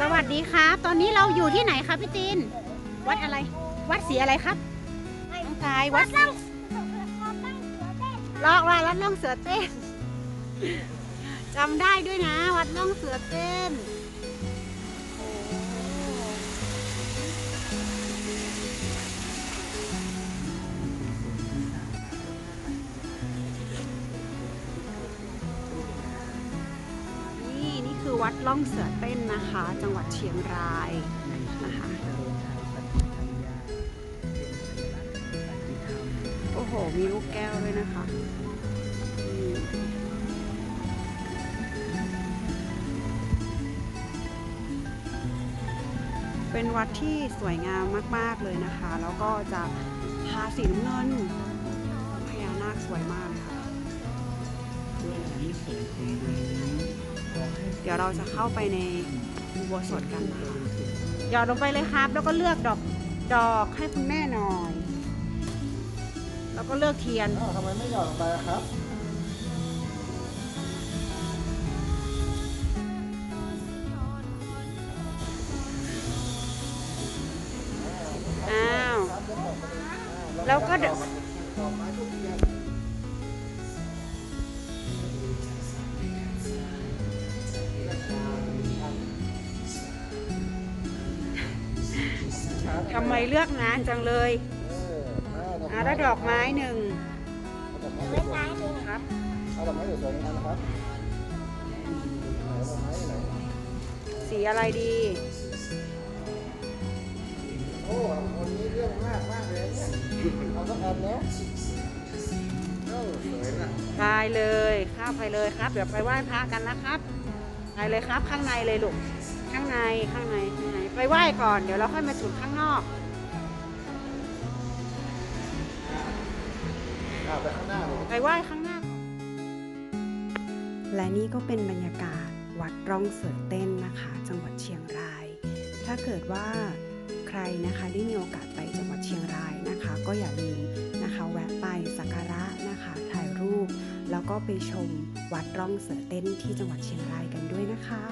สวัสดีครับ ตอนนี้เราอยู่ที่ไหนครับพี่ติน วัดอะไร วัดศรีอะไรครับน้องกายวัดศรีลอกว่าวัดล่องเสือเต้นจำได้ด้วยนะ วัดล่องเสือเต้น วัดล่องเสือเต้นนะคะ จังหวัดเชียงรายนะคะโอ้โห มีลูกแก้วด้วยนะคะเป็นวัดที่สวยงามมาก ๆ เลยนะคะ แล้วก็จะทาสีน้ำเงินพญานาคสวยมากเลยค่ะ เดี๋ยวเราจะเข้าไปในอุโบสถกันนะคะหยอดลงไปเลยครับ แล้วก็เลือกดอกดอกให้คุณแม่หน่อย แล้วก็เลือกเทียน อ้าวทำไมไม่หย่อนลงไปอะครับ อ้าว แล้วก็เดี๋ยว ดอกไม้ทุกเทียน ทำไมเลือกนานจังเลยเอออะแล้วดอกไม้หนึ่งเอาดอกไม้สวยๆครับเอาดอกไม้สวยๆอันนะครับไหนดอกไม้อยู่ไหนสีอะไรดี โอ้คนนี้เรื่องมากมากเลยเนี่ยเอาสักอันแล้วเออสวยน่ะไปเลยเข้าไปเลยครับ เดี๋ยวไปไหว้พระกันนะครับ ไปเลยครับข้างในเลยลูก ข้างในข้างในข้างใน ไปไหว้ก่อน เดี๋ยวเราค่อยมาจุดข้างนอกไปข้างหน้าไปไหว้ข้างหน้าก่อนและนี่ก็เป็นบรรยากาศวัดร่องเสือเต้นนะคะ จังหวัดเชียงราย ถ้าเกิดว่าใครนะคะได้มีโอกาสไปจังหวัดเชียงรายนะคะ ก็อย่าลืมนะคะแวะไปสักการะนะคะถ่ายรูป แล้วก็ไปชมวัดร่องเสือเต้นที่จังหวัดเชียงรายกันด้วยนะคะ